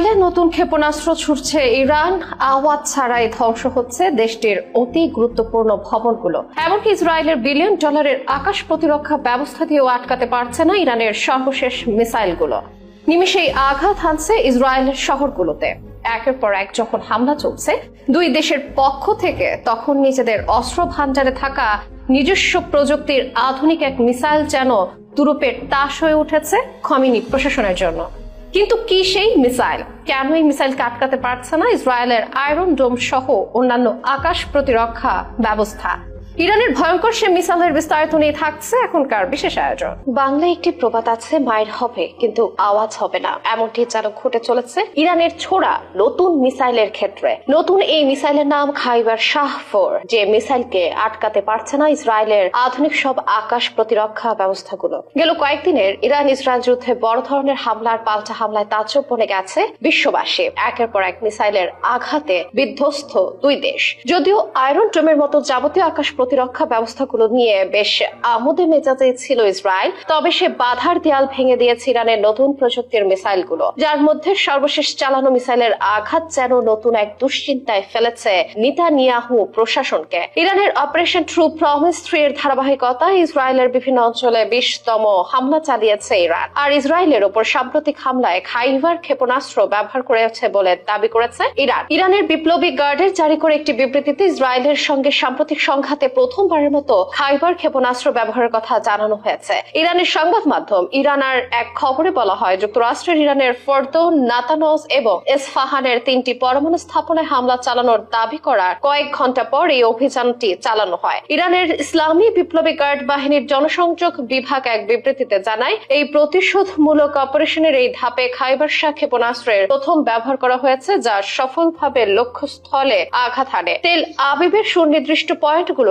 ইসরায়েলে নতুন ক্ষেপণাস্ত্র ছুটছে ইরান। আওয়াজ ছাড়াই ধ্বংস হচ্ছে দেশটির অতি গুরুত্বপূর্ণ ভবনগুলো। এমনকি ইসরায়েলের বিলিয়ন ডলারের আকাশ প্রতিরক্ষা ব্যবস্থা দিয়েও আটকাতে পারছে না ইরানের সর্বশেষ মিসাইলগুলো। নিমিষেই আঘাত হানছে ইসরায়েলের শহরগুলোতে। একের পর এক যখন হামলা চলছে, দুই দেশের পক্ষ থেকে তখন নিজেদের অস্ত্র ভান্ডারে থাকা নিজস্ব প্রযুক্তির আধুনিক এক মিসাইল যেন তুরুপের তাস হয়ে উঠেছে খমিনি প্রশাসনের জন্য। কিন্তু কি সেই মিসাইল? কেন এই মিসাইলকে আটকাতে পারছে না? ইসরায়েলের আয়রন ডোম সহ অন্যান্য আকাশ প্রতিরক্ষা ব্যবস্থা। ইরানের ভয়ঙ্কর সে মিসাইলের বিস্তারিত নিয়ে থাকছে এখনকার বিশেষ আয়োজন। বাংলায় একটি প্রবাদ আছে, মায়ের হবে, কিন্তু আওয়াজ হবে না। এমনটি যেন ঘটে চলেছে ইরানের ছোড়া নতুন মিসাইলের ক্ষেত্রে। নতুন এই মিসাইলের নাম খাইবার শাহফোর যে মিসাইলকে আটকাতে পারছে না ইসরায়েলের আধুনিক সব আকাশ প্রতিরক্ষা ব্যবস্থাগুলো। গেল কয়েকদিনের ইরান ইসরায়েল যুদ্ধে বড় ধরনের হামলার পাল্টা হামলায় তাজ্জব বনে গেছে বিশ্ববাসী। একের পর এক মিসাইলের আঘাতে বিধ্বস্ত দুই দেশ। যদিও আয়রন ডোমের মতো যাবতীয় আকাশ প্রতিরক্ষা ব্যবস্থাগুলো নিয়ে বেশ আমোদে মেজাজে ছিল ইসরায়েল, তবে সে বাধার দেয়াল ভেঙে দিয়েছে ইরানের নতুন প্রযুক্তির মিসাইলগুলো, যার মধ্যে সর্বশেষ চালানো মিসাইলের আঘাত যেন নতুন এক দুশ্চিন্তায় ফেলেছে নিতানিয়াহু প্রশাসনকে। ইরানের অপারেশন ট্রু প্রমিস থ্রি এর ধারাবাহিকতায় ইসরায়েলের বিভিন্ন অঞ্চলে বিশতম হামলা চালিয়েছে ইরান, আর ইসরায়েলের ওপর সাম্প্রতিক হামলায় খাইভার ক্ষেপণাস্ত্র ব্যবহার করেছে বলে দাবি করেছে ইরান। ইরানের বিপ্লবী গার্ডের জারি করে একটি বিবৃতিতে ইসরায়েলের সঙ্গে সাম্প্রতিক সংঘাতে প্রথমবারের মতো খাইবার ক্ষেপণাস্ত্র ব্যবহারের কথা জানানো হয়েছে। ইরানের সংবাদ মাধ্যম ইরানার এক খবরে বলা হয়, যুক্তরাষ্ট্রের ইরানের ফর্দো নাতানস এবং এসফাহানের তিনটি পরমাণু স্থাপনায় হামলা চালানোর দাবি করার কয়েক ঘণ্টা পর এই অভিযানটি চালানো হয়। ইরানের ইসলামী বিপ্লবী গার্ড বাহিনীর জনসংযোগ বিভাগ এক বিবৃতিতে জানায়, এই প্রতিশোধমূলক অপারেশনের এই ধাপে খাইবার শাহ ক্ষেপণাস্ত্রের প্রথম ব্যবহার করা হয়েছে, যা সফলভাবে লক্ষ্যস্থলে আঘাত হানে। তেল আবিবের সুনির্দিষ্ট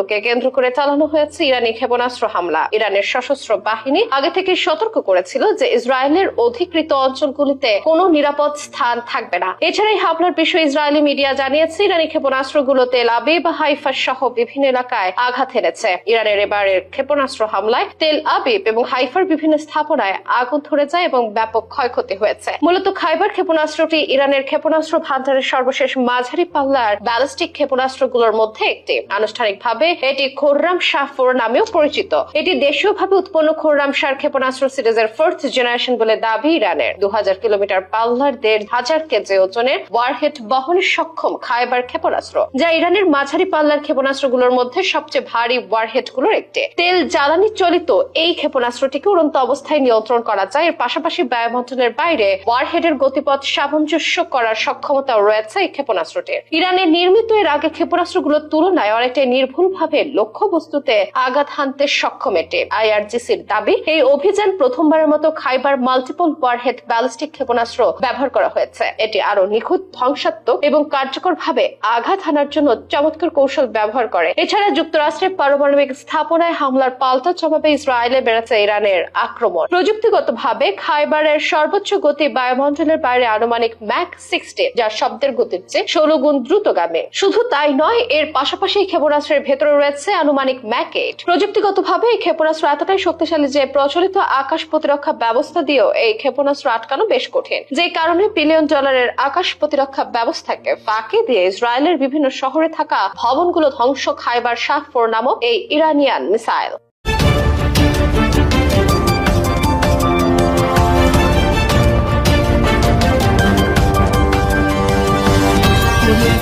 পয়েন্টগুলোকে কেন্দ্র করে চালানো হয়েছে ইরানি ক্ষেপণাস্ত্র হামলা। ইরানের সশস্ত্র বাহিনী আগে থেকে সতর্ক করেছিল যে ইসরায়েলের অধিকৃত অঞ্চলগুলিতে কোনো নিরাপদ স্থান থাকবে না। এছাড়া এই হামলার বিষয়ে ইসরায়েলি মিডিয়া জানিয়েছে, ইরানি ক্ষেপণাস্ত্রগুলো তেল আবিব হাইফা সহ বিভিন্ন এলাকায় আঘাত হেনেছে ইরানের এবারের ক্ষেপণাস্ত্র হামলায় তেল আবিব এবং হাইফার বিভিন্ন স্থাপনায় আগুন ধরে যায় এবং ব্যাপক ক্ষয়ক্ষতি হয়েছে। মূলত খাইবার ক্ষেপণাস্ত্রটি ইরানের ক্ষেপণাস্ত্র ভান্ডারের সর্বশেষ মাঝারি পাল্লার ব্যালিস্টিক ক্ষেপণাস্ত্রগুলোর মধ্যে একটি। আনুষ্ঠানিকভাবে এটি খোররাম শাহ ফোর নামেও পরিচিত। এটি দেশীয়ভাবে উৎপন্ন খোররাম শাহ ক্ষেপণাস্ত্র সিরিজের ফোর্থ জেনারেশন বলে দাবি ইরানের। দু কিলোমিটার পাল্লার দেড় হাজার কেজি ওজনের ওয়ারহেড বহনে সক্ষম খাইবার ক্ষেপণাস্ত্র, যা ইরানের মাঝারি পাল্লার ক্ষেপণাস্ত্রগুলোর মধ্যে সবচেয়ে ভারী ওয়ারহেডগুলোর একটি। তেল জ্বালানি চলিত এই ক্ষেপণাস্ত্রটিকে উড়ন্ত অবস্থায় নিয়ন্ত্রণ করা যায়। এর পাশাপাশি বায়ুমন্ডলের বাইরে ওয়ারহেডের গতিপথ সামঞ্জস্য করার সক্ষমতাও রয়েছে এই ক্ষেপণাস্ত্রটির। ইরানের নির্মিত এর আগে ক্ষেপণাস্ত্রগুলোর তুলনায় অনেকটাই নির্ভুলভাবে লক্ষ্য বস্তুতে আঘাত হানতে সক্ষম এটি। আইআরজিসির দাবি, এই অভিযান প্রথমবারের মতো খাইবার মাল্টিপল ওয়ারহেড ব্যালিস্টিক ক্ষেপণাস্ত্র ব্যবহার করা হয়েছে। এটি আরও নিখুঁত, ধ্বংসাত্মক এবং কার্যকরভাবে আঘাত হানার জন্য চমৎকার কৌশল ব্যবহার করে। এছাড়া যুক্তরাষ্ট্রের পারমাণবিক স্থাপনায় হামলার পাল্টা জবাবে ইসরায়েলে বেড়েছে ইরানের আক্রমণ। প্রযুক্তিগতভাবে খাইবারের সর্বোচ্চ গতি বায়ুমণ্ডলের বাইরে আনুমানিক ম্যাক সিক্সটি যা শব্দের গতির চেয়ে ষোলো গুণ দ্রুতগামী। শুধু তাই নয়, এর পাশাপাশি ক্ষেপণাস্ত্রের ভেতরে রয়েছে আনুমানিক ম্যাকেট। প্রযুক্তিগতভাবে এই ক্ষেপণাস্ত্র এতটাই শক্তিশালী যে প্রচলিত আকাশ প্রতিরক্ষা ব্যবস্থা দিয়েও এই ক্ষেপণাস্ত্র আটকানো বেশ কঠিন। যে কারণে বিলিয়ন ডলারের আকাশ প্রতিরক্ষা ব্যবস্থাকে ফাঁকি দিয়ে ইসরায়েলের বিভিন্ন শহরে থাকা ভবনগুলো ধ্বংস খাইবার শাহ ফোর নামক এই ইরানিয়ান মিসাইল।